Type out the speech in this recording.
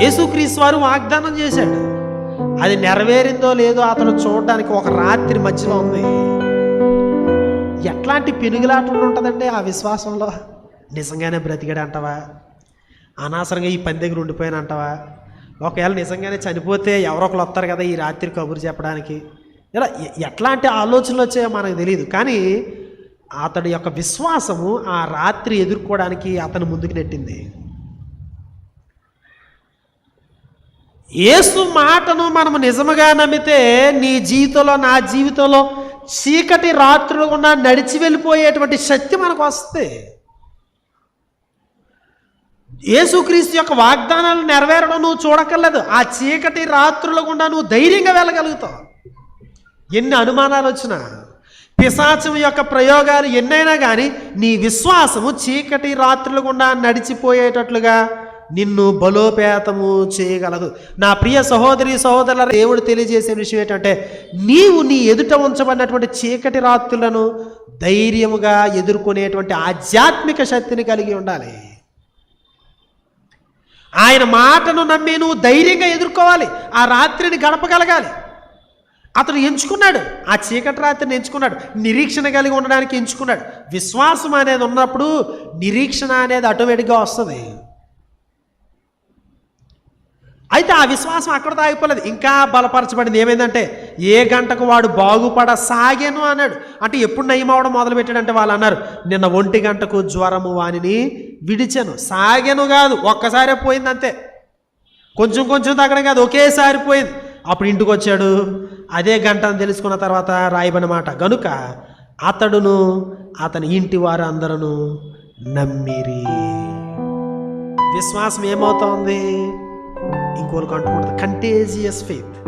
యేసుక్రీస్తు వారు వాగ్దానం చేశాడు. అది నెరవేరిందో లేదో అతను చూడడానికి ఒక రాత్రి మధ్యలో ఉంది. ఎట్లాంటి పెనుగులాట ఉంటుందండి ఆ విశ్వాసంలో? నిజంగానే బ్రతికాడు అంటావా? అనవసరంగా ఈ పని దగ్గర ఉండిపోయాను అంటావా? ఒకవేళ నిజంగానే చనిపోతే ఎవరో ఒకరు వస్తారు కదా ఈ రాత్రి కబురు చెప్పడానికి. ఇలా ఎట్లాంటి ఆలోచనలు వచ్చాయో మనకు తెలియదు. కానీ అతడి యొక్క విశ్వాసము ఆ రాత్రి ఎదుర్కోవడానికి అతను ముందుకు నెట్టింది. యేసు మాటను మనము నిజముగా నమ్మితే నీ జీవితంలో నా జీవితంలో చీకటి రాత్రులు గుండా నడిచి వెళ్ళిపోయేటువంటి శక్తి మనకు వస్తే యేసుక్రీస్తు యొక్క వాగ్దానాలు నెరవేరడం నువ్వు చూడక్కర్లేదు. ఆ చీకటి రాత్రుల గుండా నువ్వు ధైర్యంగా వెళ్ళగలుగుతావు. ఎన్ని అనుమానాలు వచ్చినా పిశాచం యొక్క ప్రయోగాలు ఎన్నైనా కానీ నీ విశ్వాసము చీకటి రాత్రుల గుండా నడిచిపోయేటట్లుగా నిన్ను బలోపేతము చేయగలదు. నా ప్రియ సహోదరి సహోదరుల దేవుడు తెలియజేసే విషయం ఏంటంటే నీవు నీ ఎదుట ఉంచబడినటువంటి చీకటి రాత్రులను ధైర్యముగా ఎదుర్కొనేటువంటి ఆధ్యాత్మిక శక్తిని కలిగి ఉండాలి. ఆయన మాటను నమ్మి నువ్వు ధైర్యంగా ఎదుర్కోవాలి. ఆ రాత్రిని గడపగలగాలి. అతను ఎంచుకున్నాడు. ఆ చీకటి రాత్రిని ఎంచుకున్నాడు. నిరీక్షణ కలిగి ఉండడానికి ఎంచుకున్నాడు. విశ్వాసం అనేది ఉన్నప్పుడు నిరీక్షణ అనేది ఆటోమేటిక్గా వస్తుంది. అయితే ఆ విశ్వాసం అక్కడతో ఆగిపోలేదు ఇంకా బలపరచబడింది. ఏమైందంటే ఏ గంటకు వాడు బాగుపడ సాగాను అన్నాడు. అంటే ఎప్పుడు నయం అవడం మొదలుపెట్టాడంటే వాళ్ళు అన్నారు నిన్న ఒంటి గంటకు జ్వరము వానిని విడిచాను. సాగాను కాదు ఒక్కసారే పోయింది అంతే కొంచెం కొంచెం తగ్గడం కాదు ఒకేసారి పోయింది. అప్పుడు ఇంటికి వచ్చాడు. అదే గంట అని తెలుసుకున్న తర్వాత రాయబనమాట గనుక అతడును అతని ఇంటి వారు అందరూ నమ్మిరి. విశ్వాసం ఏమవుతోంది? ఇంకోరికి అంటుకుంటుంది కంటేజియస్ ఫెయిత్